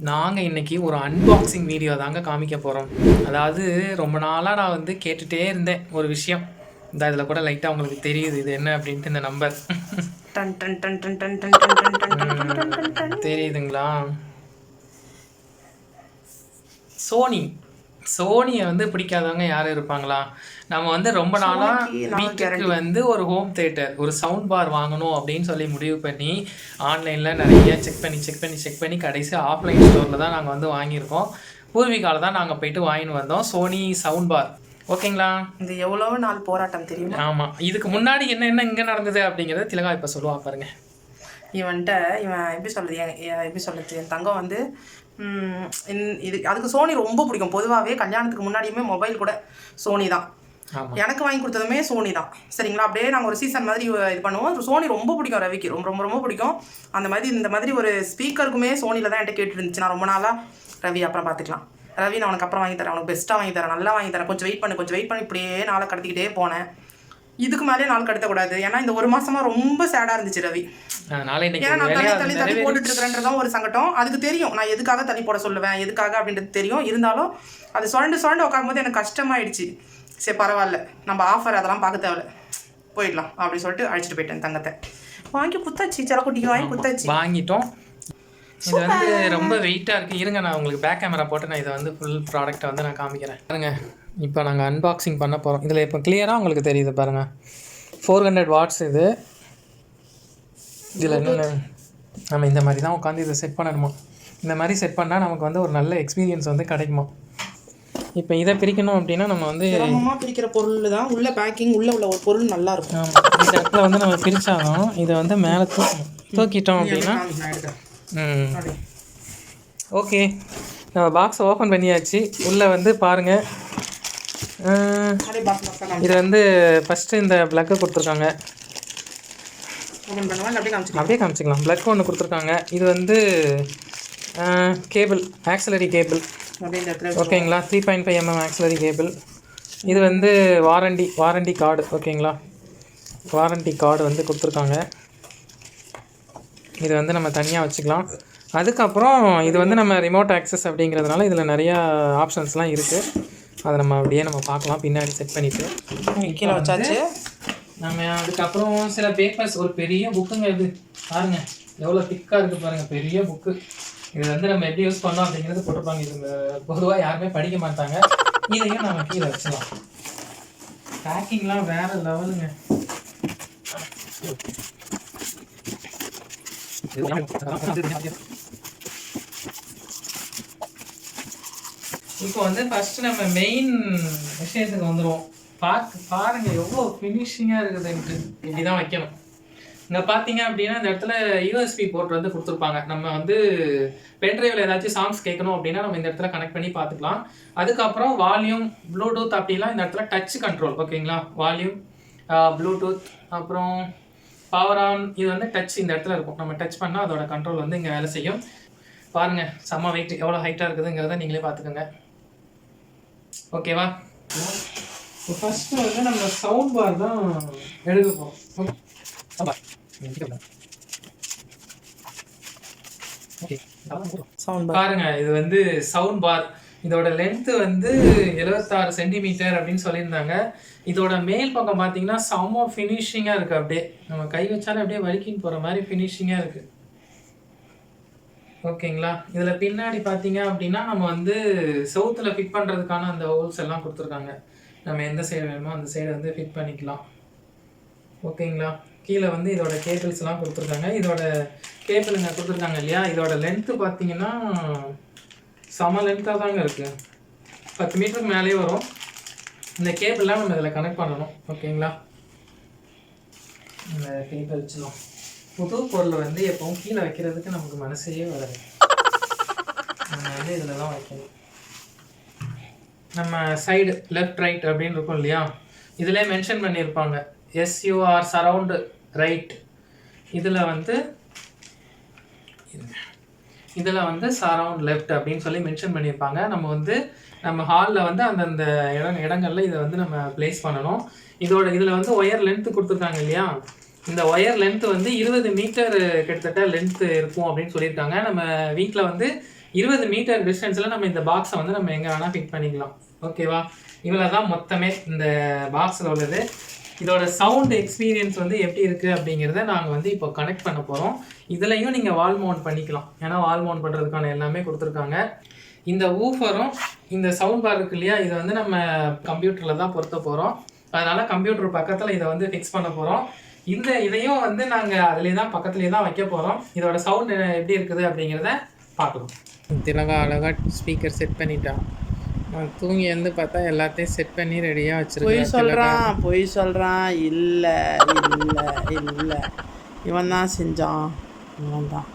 நாங்கள் இன்றைக்கி ஒரு அன்பாக்சிங் வீடியோ தாங்க காமிக்க போகிறோம் அதாவது ரொம்ப நாளாக நான் வந்து கேட்டுகிட்டே இருந்தேன் ஒரு விஷயம் இந்த இதில் கூட லைட்டாக உங்களுக்கு தெரியுது இது என்ன அப்படின்ட்டு இந்த நம்பர் தெரியுதுங்களா சோனி சோனியை வந்து பிடிக்காதவங்க யாரும் இருப்பாங்களா? நம்ம வந்து ரொம்ப நாளாக வீட்டுக்கு வந்து ஒரு ஹோம் தேட்டர் ஒரு சவுண்ட் பார் வாங்கணும் அப்படின்னு சொல்லி முடிவு பண்ணி ஆன்லைனில் நிறைய செக் பண்ணி செக் பண்ணி செக் பண்ணி கடைசி ஆஃப்லைன் ஸ்டோரில் தான் நாங்கள் வந்து வாங்கியிருக்கோம். பூர்விகால தான் நாங்கள் போயிட்டு வாங்கிட்டு வந்தோம். சோனி சவுண்ட் பார் ஓகேங்களா? இது எவ்வளவு நாள் போராட்டம் தெரியுமா? ஆமாம் இதுக்கு முன்னாடி என்ன என்ன இங்கே நடந்தது அப்படிங்கிறத திலகா இப்போ சொல்லுவா பாருங்க. இவன்ட்ட இவன் எப்படி சொல்றது என் எப்படி சொல்றது என் தங்கம் வந்து இது அதுக்கு சோனி ரொம்ப பிடிக்கும். பொதுவாகவே கல்யாணத்துக்கு முன்னாடியுமே மொபைல் கூட சோனி தான். எனக்கு வாங்கி கொடுத்ததுமே சோனி தான். சரிங்களா? அப்படியே நாங்கள் ஒரு சீசன் மாதிரி இது பண்ணுவோம். சோனி ரொம்ப பிடிக்கும் ரவிக்கு. ரொம்ப ரொம்ப ரொம்ப பிடிக்கும். அந்த மாதிரி இந்த மாதிரி ஒரு ஸ்பீக்கருக்குமே சோனியில் தான் என்கிட்ட கேட்டு இருந்துச்சு நான் ரொம்ப நாளாக ரவி அப்புறம் பார்த்துக்கலாம் ரவி நான் உனக்கு அப்புறம் வாங்கி தரேன். உனக்கு பெஸ்ட்டாக வாங்கி தரேன். நல்லா வாங்கி தரேன். கொஞ்சம் வெயிட் பண்ணு கொஞ்சம் வெயிட் பண்ணி. இப்படியே நாளை கடத்திக்கிட்டே போனேன். இதுக்கு மேலே நாள் கடத்தக்கூடாது. ஏன்னா இந்த ஒரு மாசமா ரொம்ப சேடாக இருந்துச்சு ரவி. ஏன்னா நான் தள்ளி தள்ளி தள்ளி போட்டுட்டு இருக்கிறேன்றதான் ஒரு சங்கடம். அதுக்கு தெரியும். நான் எதுக்காக தள்ளி போட சொல்லுவேன்? எதுக்காக அப்படின்றது தெரியும். இருந்தாலும் அது சுரண்டு சுரண்டு உட்காரும்போது எனக்கு கஷ்டமாயிடுச்சு. சரி பரவாயில்ல. நம்ம ஆஃபர் அதெல்லாம் பார்க்க தேவையில்ல. போயிடலாம் அப்படி சொல்லிட்டு அழைச்சிட்டு போயிட்டேன் தங்கத்தை. வாங்கி குத்தாச்சு. சில குட்டிக்கு வாங்கி குத்தாச்சு. வாங்கிட்டோம். இது வந்து ரொம்ப வெயிட்டாக இருக்குது இருங்க நான் உங்களுக்கு பேக் கேமரா போட்டு நான் இதை வந்து ஃபுல் ப்ராடக்ட்டை வந்து நான் காமிக்கிறேன். பாருங்க. இப்போ நாங்கள் அன்பாக்சிங் பண்ண போகிறோம் இதில் இப்போ கிளியராக உங்களுக்கு தெரியுது பாருங்கள் ஃபோர் ஹண்ட்ரட் வாட்ஸ் இது. இதில் என்னென்ன? நம்ம இந்த மாதிரி தான் உட்காந்து இதை செட் பண்ணணுமா. இந்த மாதிரி செட் பண்ணால் நமக்கு வந்து ஒரு நல்ல எக்ஸ்பீரியன்ஸ் வந்து கிடைக்குமா. இப்போ இதை பிரிக்கணும் அப்படின்னா நம்ம வந்து சிரமமாக பிரிக்கிற பொருள் தான் உள்ள பேக்கிங் உள்ள உள்ள ஒரு பொருள் நல்லா இருக்கும். இந்த இடத்துல வந்து நம்ம பிரித்தாலும் இதை வந்து மேலே தூக்கணும் தூக்கிட்டோம் அப்படின்னா ம். ஓகே. நம்ம பாக்ஸ் ஓப்பன் பண்ணியாச்சு. உள்ளே வந்து பாருங்கள் அப்படியே பாக்ஸ் பாக்ஸாக காமிச்சு இது வந்து ஃபஸ்ட்டு இந்த ப்ளக்கை கொடுத்துருக்காங்க. அப்படியே காமிச்சிக்கலாம். பிளக் ஒன்று கொடுத்துருக்காங்க. இது வந்து கேபிள் ஆக்சலரி கேபிள் ஓகேங்களா? Three point five mm auxiliary cable இது வந்து வாரண்டி வாரண்டி கார்டு ஓகேங்களா? வாரண்டி கார்டு வந்து கொடுத்துருக்காங்க. இது வந்து நம்ம தனியாக வச்சுக்கலாம். அதுக்கப்புறம் இது வந்து நம்ம ரிமோட் ஆக்சஸ் அப்படிங்கிறதுனால இதில் நிறையா ஆப்ஷன்ஸ்லாம் இருக்குது அதை நம்ம அப்படியே நம்ம பார்க்கலாம். பின்னாடி செட் பண்ணிவிட்டு கீழே வச்சாச்சு. நம்ம அதுக்கப்புறம் சில பேப்பர்ஸ் ஒரு பெரிய புக்குங்க இது. பாருங்க எவ்வளோ திக்காக இருக்குது பாருங்க பெரிய புக்கு இது வந்து நம்ம எப்படி யூஸ் பண்ணோம் அப்படிங்கிறது போட்டிருப்பாங்க. இது பொதுவாக யாருமே படிக்க மாட்டாங்க. இதையும் நம்ம கீழே வச்சிடலாம் பேக்கிங்லாம் வேற லெவலுங்க இப்போ வந்து ஃபர்ஸ்ட் நம்ம மெயின் விஷயத்துக்கு வந்துடுவோம் பார்க்க பாருங்க எவ்வளோ ஃபினிஷிங்காக இருக்குதுன்ட்டு இப்படி தான் வைக்கணும். இங்கே பார்த்தீங்க அப்படின்னா இந்த இடத்துல யூஎஸ்பி போர்ட் வந்து கொடுத்துருப்பாங்க. நம்ம வந்து பென்ட்ரைவில் ஏதாச்சும் சாங்ஸ் கேட்கணும் அப்படின்னா நம்ம இந்த இடத்துல கனெக்ட் பண்ணி பார்த்துக்கலாம். அதுக்கப்புறம் வால்யூம் ப்ளூடூத் அப்படிலாம் இந்த இடத்துல டச் கண்ட்ரோல் ஓகேங்களா? வால்யூம் ப்ளூடூத் அப்புறம் பவர் ஆன் இது வந்து டச் இந்த இடத்துல இருக்கும். நம்ம டச் பண்ணால் அதோட கண்ட்ரோல் வந்து இங்கே வேலை செய்யும். பாருங்க செம்ம வெயிட் எவ்வளோ ஹைட்டாக இருக்குதுங்கிறத நீங்களே பார்த்துக்கோங்க. ஓகேவா இப்போ ஃபஸ்ட்டு வந்து நம்ம சவுண்ட் பார் தான் எடுக்க போகிறோம் பாருங்க இது வந்து சவுண்ட் பார் இதோட லென்த் வந்து எழுபத்தாறு சென்டிமீட்டர் அப்படின்னு சொல்லியிருந்தாங்க. இதோட மேல் பக்கம் பார்த்தீங்கன்னா செம்ம ஃபினிஷிங்காக இருக்குது அப்படியே. நம்ம கை வச்சாலே அப்படியே வலிக்கின்னு போகிற மாதிரி ஃபினிஷிங்காக இருக்குது ஓகேங்களா? இதில் பின்னாடி பார்த்தீங்க அப்படின்னா நம்ம வந்து செவுத்தில் ஃபிட் பண்ணுறதுக்கான அந்த ஹோல்ஸ் எல்லாம் கொடுத்துருக்காங்க. நம்ம எந்த சைடு வேணுமோ அந்த சைடு வந்து ஃபிட் பண்ணிக்கலாம். ஓகேங்களா? கீழே வந்து இதோட கேபிள்ஸ்லாம் கொடுத்துருக்காங்க. இதோட கேபிளுங்க கொடுத்துருக்காங்க இல்லையா? இதோட லென்த்து பார்த்தீங்கன்னா செம லென்த்தாக தாங்க இருக்குது பத்து மீட்டருக்கு மேலேயே வரும். இந்த கேபிள்லாம் நம்ம இதில் கனெக்ட் பண்ணணும். ஓகேங்களா? இந்த கேபிள் வச்சிடலாம் புது பொருளை வந்து எப்பவும் கீழே வைக்கிறதுக்கு நமக்கு மனசே வராது. நம்ம வந்து இதில் தான் வைக்கணும். நம்ம சைடு லெஃப்ட் ரைட் அப்படின்னு இருக்கும் இல்லையா? இதிலே மென்ஷன் பண்ணியிருப்பாங்க. எஸ்யூஆர் சரவுண்டு ரைட் இதில் வந்து இதில் வந்து சரவுண்ட் லெஃப்ட் அப்படின்னு சொல்லி மென்ஷன் பண்ணியிருப்பாங்க. நம்ம வந்து நம்ம ஹாலில் வந்து அந்தந்த இடம் இடங்கள்ல இதை வந்து நம்ம ப்ளேஸ் பண்ணணும். இதோட இதில் வந்து ஒயர் லென்த்து கொடுத்துருக்காங்க இல்லையா? இந்த ஒயர் லென்த் வந்து இருபது மீட்டர் கிட்டத்தட்ட லென்த் இருக்கும் அப்படின்னு சொல்லியிருக்காங்க. நம்ம வீட்டில் வந்து இருபது மீட்டர் டிஸ்டன்ஸில் நம்ம இந்த பாக்ஸை வந்து நம்ம எங்கே வேணால் ஃபிட் பண்ணிக்கலாம். ஓகேவா இவ்வளோ தான் மொத்தமே இந்த பாக்ஸில் உள்ளது. இதோட சவுண்ட் எக்ஸ்பீரியன்ஸ் வந்து எப்படி இருக்குது அப்படிங்கிறத நாங்கள் வந்து இப்போ கனெக்ட் பண்ண போகிறோம் இதுலையும் நீங்கள் வால் மவுண்ட் பண்ணிக்கலாம். ஏன்னா வால் மவுண்ட் பண்ணுறதுக்கான எல்லாமே கொடுத்துருக்காங்க. இந்த ஊஃபரும் இந்த சவுண்ட் பார் இருக்கு இல்லையா? இதை வந்து நம்ம கம்ப்யூட்டரில் தான் பொருத்த போகிறோம் அதனால் கம்ப்யூட்டர் பக்கத்தில் இதை வந்து ஃபிக்ஸ் பண்ண போகிறோம் இந்த இதையும் வந்து நாங்கள் அதிலே தான் பக்கத்துலேயே தான் வைக்க போகிறோம் இதோட சவுண்ட் எப்படி இருக்குது அப்படிங்கிறத பார்க்கலாம். திலகா அழகாக ஸ்பீக்கர் செட் பண்ணிட்டான் நான் தூங்கி வந்து பார்த்தா எல்லாத்தையும் செட் பண்ணி ரெடியாக பொய் சொல்கிறான் பொய் சொல்கிறான் இல்லை இல்லை இல்லை. இவன் தான் செஞ்சான். இவன் தான்